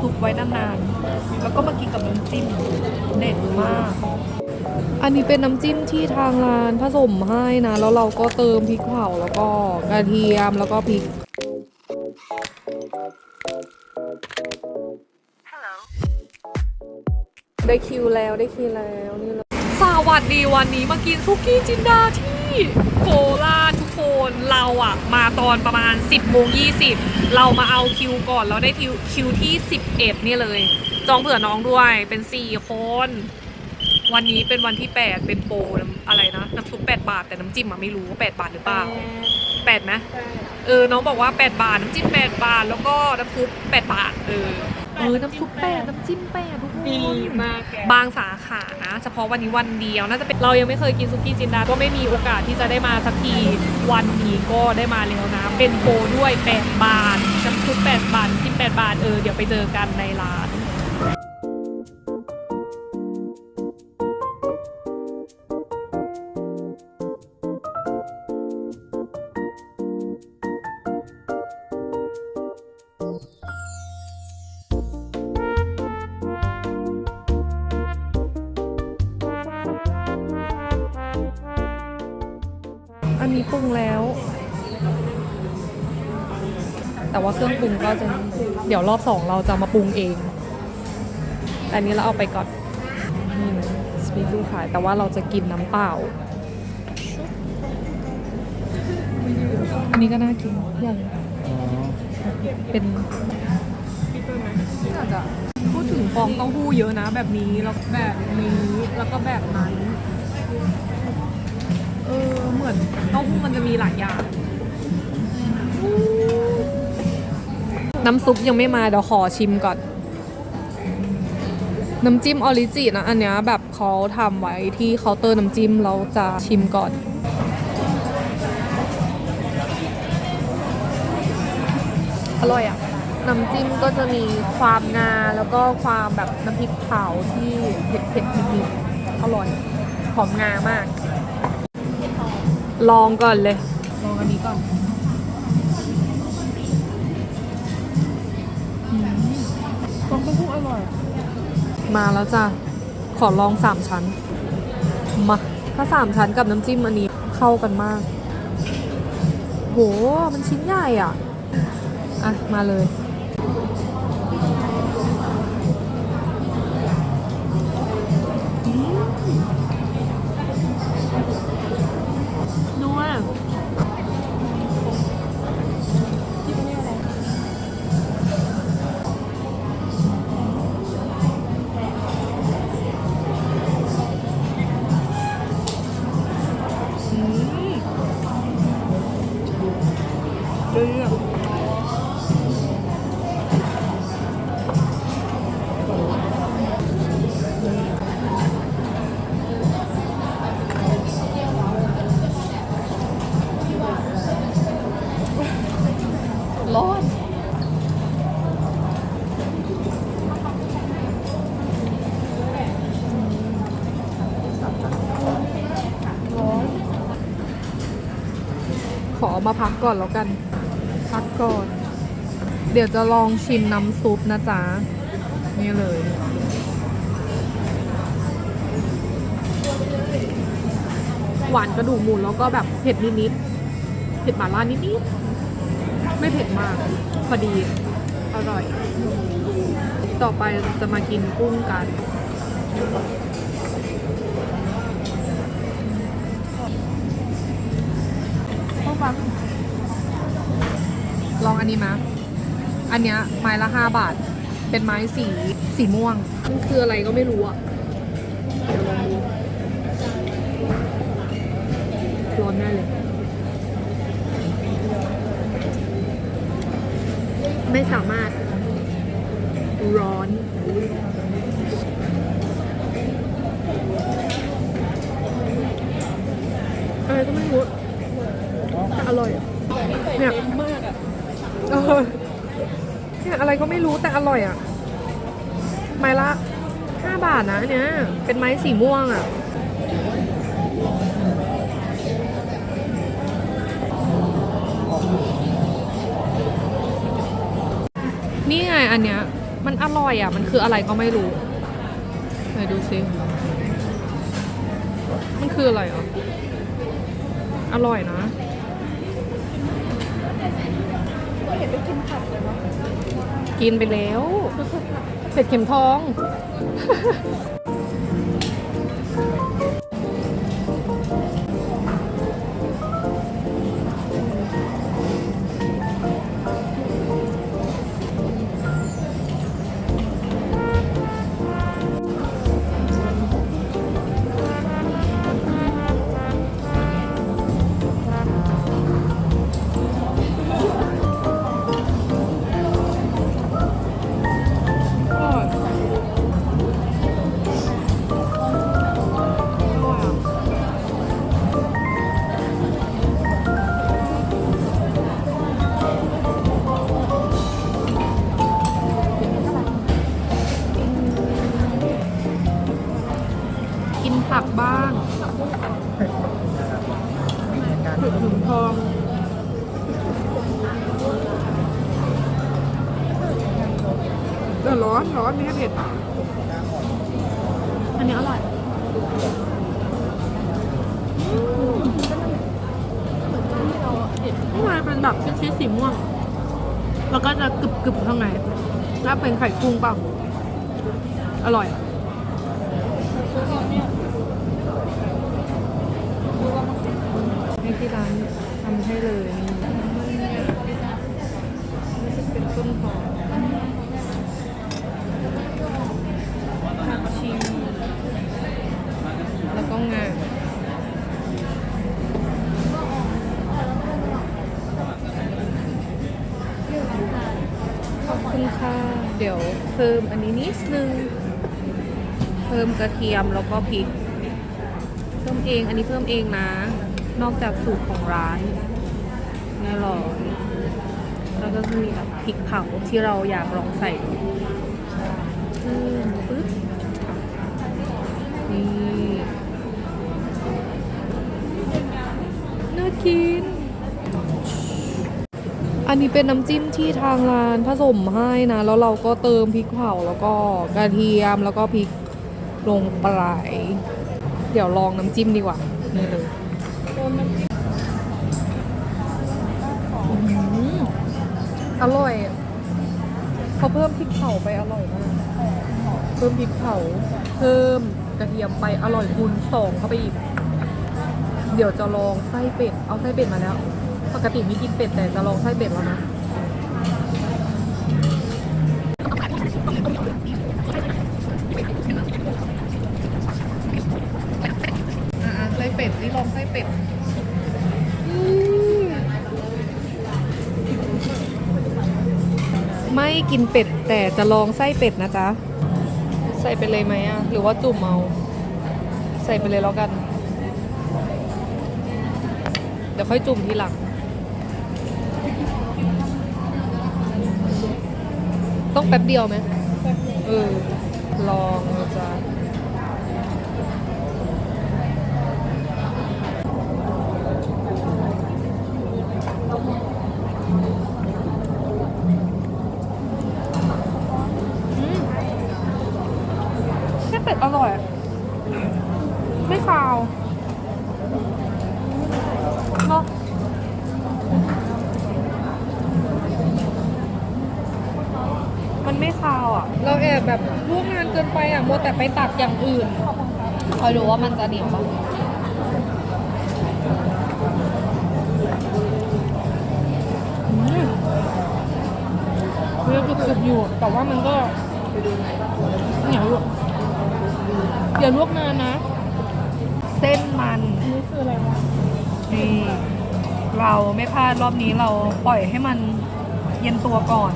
ำซุปไว้นานๆ แล้วก็มากินกับน้ำจิ้มเด็ดมาก อันนี้เป็นน้ำจิ้มที่ทางร้านผสมให้นะ แล้วเราก็เติมพริกเผาแล้วก็กระเทียมแล้วก็พริก ได้คิวแล้วได้คิวแล้วนี่เลย สวัสดีวันนี้มากินซุกี้จินดาที่โคราชทุกคนเราอะมาตอนประมาณ 10โมง20เรามาเอาคิวก่อนเราได้คิวคิวที่ 11 นี่เลย จองเผื่อน้องด้วยเป็น 4 คน วันนี้เป็นวันที่ 8 เป็นโปรน้ำอะไรนะ น้ำซุป8บาทแต่น้ำจิ้มอะไม่รู้ว่า8บาทหรือเปล่า8ไหมเออ น้องบอกว่า 8 บาท น้ำจิ้ม8บาท แล้วก็น้ำซุป8บาทเออ เออ น้ำซุป8น้ำจิ้ม8ทุกคนดีมากแกบางสาขานะ เฉพาะวันนี้วันเดียว น่าจะเป็นเรายังไม่เคยกินซุกี้จินดา ก็ไม่มีโอกาสที่จะได้มาสักทีวันนี้ก็ได้มาแล้วนะ เป็นโปรด้วย 8 บาท น้ำซุป8บาทจิ้ม8บาท เออ เดี๋ยวไปเจอกันในร้าน อันนี้ปรุงแล้ว แต่ว่าเครื่องปรุงก็จะเดี๋ยวรอบสองเราจะมาปรุงเองแต่อันนี้เราเอาไปก่อนนี่สปีดดูขายแต่ว่าเราจะกินน้ำเปล่า อันนี้ก็น่ากินอย่างเป็นอาจจะพูดถึงฟองเต้าหู้เยอะนะ แบบนี้แล้วแบบนี้แล้วก็แบบนั้นเออเหมือนเต้าหู้มันจะมีหลายอย่าง น้ำซุปยังไม่มาเดี๋ยวขอชิมก่อน น้ำจิ้มออริจินะ อันเนี้ยแบบเขาทำไว้ที่เคาน์เตอร์น้ำจิ้มเราจะชิมก่อน อร่อยอะ น้ำจิ้มก็จะมีความงาแล้วก็ความแบบน้ำพริกเผาที่เผ็ดเผ็ดๆนิดๆอร่อย หอมงามาก ลองก่อนเลย ลองอันนี้ก่อนฟองเต้าหู้อร่อยมาแล้วจ้ะ ขอลองสามชั้น มา ถ้าสามชั้นกับน้ำจิ้มอันนี้เข้ากันมาก โห มันชิ้นใหญ่อะ อะ มาเลยาพักก่อนแล้วกัน พักก่อน เดี๋ยวจะลองชิมน้ำซุปนะจ๊ะ นี่เลย หวานกระดูกหมูแล้วก็แบบเผ็ดนิดๆ เผ็ดหมาล่านิดๆ ไม่เผ็ดมาก พอดี อร่อย ต่อไปจะมากินกุ้งกันเข้าฟัง ลองอันนี้มาอันเนี้ยไม้ละห้าบาท เป็นไม้สีสีม่วง มันคืออะไรก็ไม่รู้อะเดี๋ยวลองดูร้อนแน่เลย ไม่สามารถร้อนอะไรก็ไม่รู้แต่อร่อยเนี่ยมาก เออเนี่ยอะไรก็ไม่รู้แต่อร่อยอะ ไม้ละห้าบาทนะอันเนี่ยเป็นไม้สีม่วงอะ นี่ไงอันเนี้ย มันอร่อยอะ มันคืออะไรก็ไม่รู้ไหนดูซิมันคืออะไรอะ อร่อยนะ เห็นไปกินผัดเลยเนาะกินไปแล้วเผ็ดเข็มทอง ข้างในเป็นแบบชิ้นๆสีม่วง แล้วก็จะกรึบกรึบๆข้างในแล้วเป็นไข่กุ้งเปล่าอร่อยให้ที่ร้านทำให้เลยนี่จะเป็นต้นหอมผักชีแล้วก็งาขอบคุณค่ะ เดี๋ยวเพิ่มอันนี้นิดนึง เพิ่มกระเทียมแล้วก็พริก เพิ่มเองอันนี้เพิ่มเองนะ นอกจากสูตรของร้านแน่นอนแล้วก็จะมีแบบพริกเผาที่เราอยากลองใส่ดูเพิ่มปึ๊บนี่น่ากิน อันนี้เป็นน้ำจิ้มที่ทางร้านผสมให้นะ แล้วเราก็เติมพริกเผาแล้วก็กระเทียมแล้วก็พริกลงไปเดี๋ยวลองน้ำจิ้มดีกว่านี่เลยอื้อหืออร่อยเขาเพิ่มพริกเผาไปอร่อยมาก เพิ่มพริกเผา เพิ่มกระเทียมไปอร่อยคูณสองเข้าไปอีก เดี๋ยวจะลองไส้เป็ด เอาไส้เป็ดมาแล้ว ปกติไม่กินเป็ดแต่จะลองไส้เป็ดแล้วนะอ่าไส้เป็ดนี่ลองไส้เป็ดอืมไม่กินเป็ดแต่จะลองไส้เป็ดนะจ๊ะ ใส่ไปเลยไหมอะ หรือว่าจุ่มเอาใส่ไปเลยแล้วกัน เดี๋ยวค่อยจุ่มทีหลัง ต้องแป๊บเดียวไหมเออลองนะจ๊ะอืมแค่เป็ดอร่อย ไม่คาวเนาะมัน ไม่คาวอะ เราแอบแบบลวกงานเกินไปอะมัวแต่ไปตักอย่างอื่นคอยดูว่ามันจะเหนียวปะอืมเรียกกรึบๆอยู่ แต่ว่ามันก็เหนียวอยู่อย่าลวกนานนะ เส้นมันนี่คืออะไรวะนี่เราไม่พลาดรอบนี้เราปล่อยให้มันเย็นตัวก่อน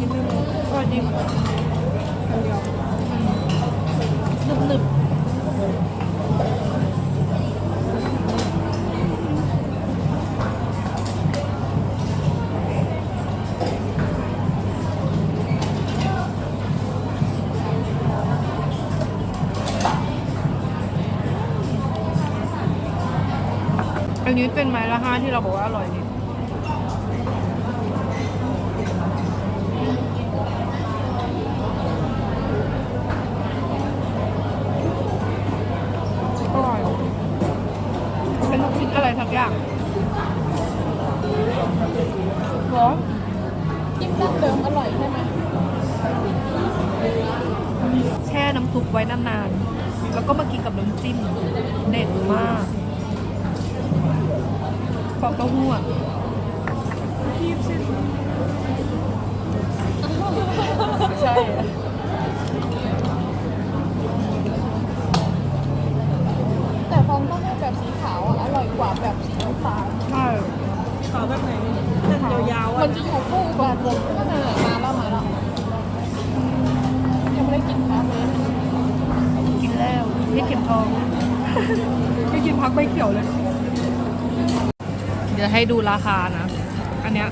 กินไม่หมดก็ริอันดีหนึบหนึบอันนี้เป็นไม้ละห้าที่เราบอกว่าอร่อยนี่ เป็นลูกชิ้นอะไรทักอย่างหรอจิ้มดั้งเดิมอร่อยใช่ไหมแช่น้ำซุปไว้นานๆ แล้วก็มากินกับน้ำจิ้มเด็ดมากฟองเต้าหู้อะใช่ มันจะอยู่คู่กันผมก็นานมาแล้วมาแล้วยังไม่ได้กินพักเลยกินแล้วนี่เข็มทองไม่กินพักใบเขียวเลย เดี๋ยวให้ดูราคานะ อันเนี้ย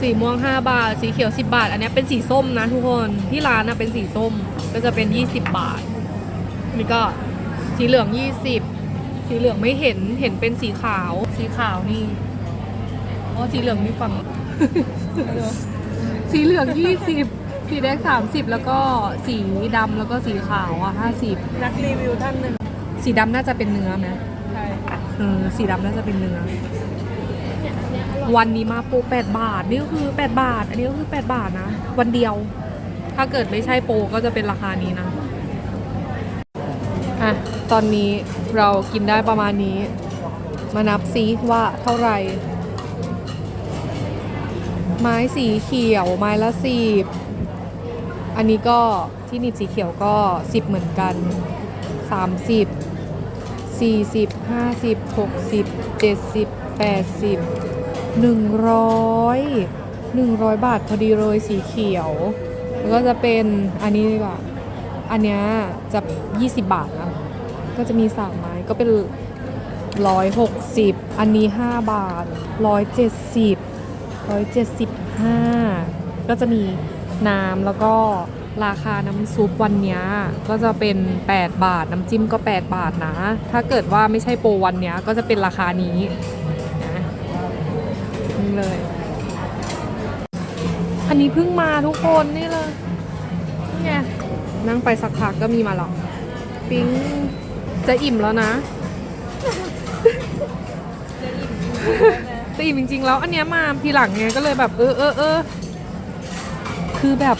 สีม่วง 5 บาท สีเขียว 10 บาท อันเนี้ยเป็นสีส้มนะทุกคน ที่ร้านนะเป็นสีส้ม ก็จะเป็น 20 บาท นี่ก็สีเหลือง 20 สีเหลืองไม่เห็น เห็นเป็นสีขาว สีขาวนี่ อ๋อสีเหลืองนี่ฟังสีเหลือง20สีแดง30แล้วก็สีดำแล้วก็สีขาวอะ50นักรีวิวท่านหนึ่งสีดำน่าจะเป็นเนื้อไหมใช่เออสีดำน่าจะเป็นเนื้อ วันนี้มาโปร8บาท นี่ก็คือ8บาท อันนี้ก็คือ8บาทนะ วันเดียว ถ้าเกิดไม่ใช่โปรก็จะเป็นราคานี้นะอะตอนนี้เรากินได้ประมาณนี้ มานับซิว่าเท่าไหร่ ไม้สีเขียวไม้ละสิบอันนี้ก็ที่หนีบสีเขียวก็สิบเหมือนกันสามสิบสี่สิบห้าสิบหกสิบเจ็ดสิบแปดสิบหนึ่งร้อยหนึ่งร้อยบาทพอดีเลยสีเขียว แล้วก็จะเป็นอันนี้ดีกว่าอันเนี้ยจะยี่สิบบาทนะก็จะมีสามไม้ก็เป็นร้อยหกสิบอันนี้ห้าบาทร้อยเจ็ดสิบ ร้อยเจ็ดสิบห้าก็จะมีน้ำแล้วก็ราคาน้ำซุปวันนี้ก็จะเป็น 8 บาท น้ำจิ้มก็ 8 บาทนะ ถ้าเกิดว่าไม่ใช่โปรวันนี้ก็จะเป็นราคานี้นะนี่เลย อันนี้เพิ่งมาทุกคนนี่เลยนี่ไงนั่งไปสักพักก็มีมาหรอกปิ๊งจะอิ่มแล้วนะจะอิ่ม จริง ๆ แล้วอันเนี้ยมาทีหลังไงก็เลยแบบเออเออเออคือแบบ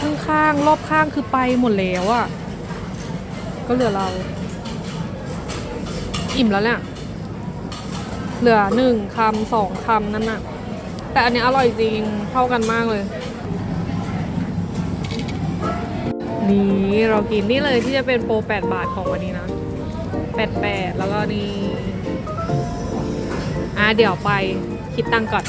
ข้างๆรอบข้างคือไปหมดแล้วอะ่ะ ก็เหลือเรา อิ่มแล้วเนี่ยเหลือหนึ่งคำสองคำนั่นน่ะ แต่อันเนี้ยอร่อยจริงเท่ากันมากเลยนี่เรากินนี่เลยที่จะเป็นโปร 8 บาทของวันนี้นะ 8 8 แล้วก็นี่ เดี๋ยวไปคิดตังค์ก่อน